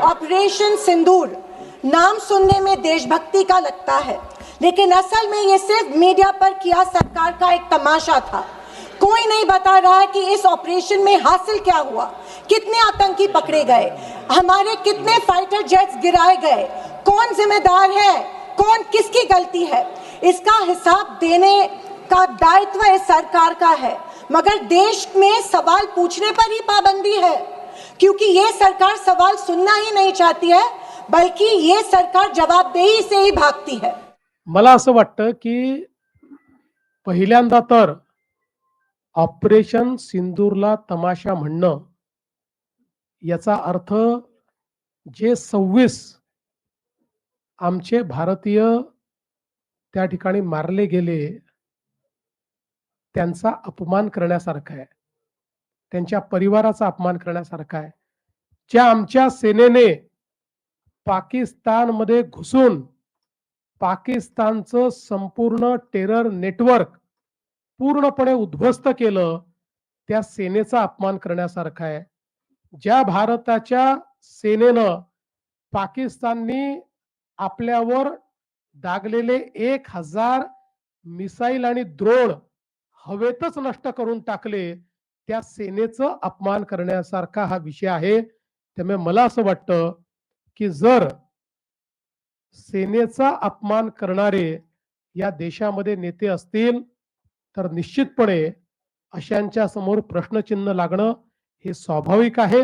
Operation सिंदूर नाम सुनने में देशभक्ति का लगता है। लेकिन असल में ये सिर्फ़ मीडिया पर किया सरकार का एक तमाशा था। कोई नहीं बता रहा है कि इस ऑपरेशन में हासिल क्या हुआ। कितने आतंकी पकड़े गए। हमारे कितने फाइटर जेट्स गिराए गए। कौन जिम्मेदार है? कौन किसकी गलती है? इसका हिसाब देने का दायित्व इस सरकार का है। मगर देश में सवाल पूछने पर ही पाबंदी है। क्योंकि ये सरकार सवाल सुनना ही नहीं चाहती है बल्कि ये सरकार जवाबदेही से ही भागती है। मला असं वाटतं की पहिल्यांदा तर ऑपरेशन सिंदूरला तमाशा म्हणणं याचा अर्थ जे सव्वीस आमचे भारतीय त्या ठिकाणी मारले गेले त्यांचा अपमान करण्यासारखा आहे. त्यांच्या परिवाराचा अपमान करण्यासारखा आहे. ज्या आमच्या सेनेने पाकिस्तानमध्ये घुसून पाकिस्तानचं संपूर्ण टेरर नेटवर्क पूर्णपणे उद्ध्वस्त केलं त्या सेनेचा अपमान करण्यासारखा आहे. ज्या भारताच्या सेनेनं पाकिस्ताननी आपल्यावर दागलेले एक हजार मिसाईल आणि द्रोण हवेतच नष्ट करून टाकले त्या सेनेचं अपमान करण्यासारखा हा विषय आहे. त्यामुळे मला असं वाटतं की जर सेनेचा अपमान करणारे या देशामध्ये नेते असतील तर निश्चितपणे अशांच्या समोर प्रश्नचिन्ह लागणं हे स्वाभाविक आहे.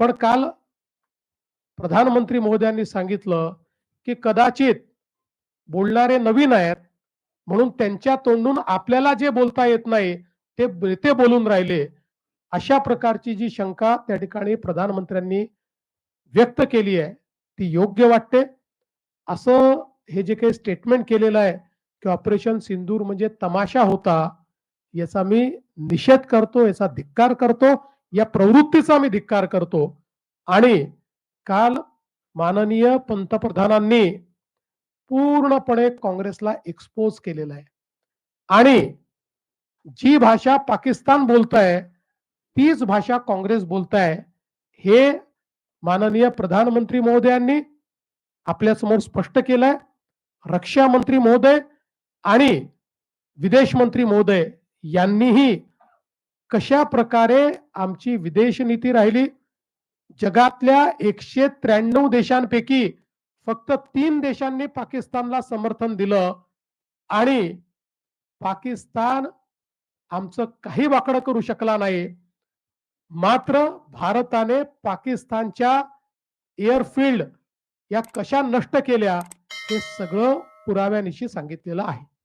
पण काल प्रधानमंत्री महोदयांनी सांगितलं की कदाचित बोलणारे नवीन आहेत म्हणून त्यांच्या तोंडून आपल्याला जे बोलता येत नाही ते ते बोलून राहिले. अशा प्रकारची जी शंका त्या ठिकाणी प्रधानमंत्र्यांनी व्यक्त केली आहे ती योग्य वाटते. असं हे जे काही स्टेटमेंट केलेलं आहे की ऑपरेशन सिंदूर म्हणजे तमाशा होता याचा मी निषेध करतो याचा धिक्कार करतो या प्रवृत्तीचा मी धिक्कार करतो. आणि काल माननीय पंतप्रधानांनी पूर्णपणे काँग्रेसला एक्सपोज केलेला आहे. आणि जी भाषा पाकिस्तान बोलताय तीच भाषा काँग्रेस बोलताय हे माननीय प्रधानमंत्री महोदयांनी आपल्यासमोर स्पष्ट केलंय. रक्षा मंत्री महोदय आणि विदेश मंत्री महोदय यांनीही कशा प्रकारे आमची विदेश नीती राहिली जगातल्या एकशे त्र्याण्णव देशांपैकी फक्त तीन देशांनी पाकिस्तानला समर्थन दिलं आणि पाकिस्तान आमचं काही वाकडं करू शकला नाही. मात्र भारताने पाकिस्तानच्या एअरफील्ड या कशा नष्ट केल्या हे सगळं पुराव्यानिशी सांगितलेलं आहे.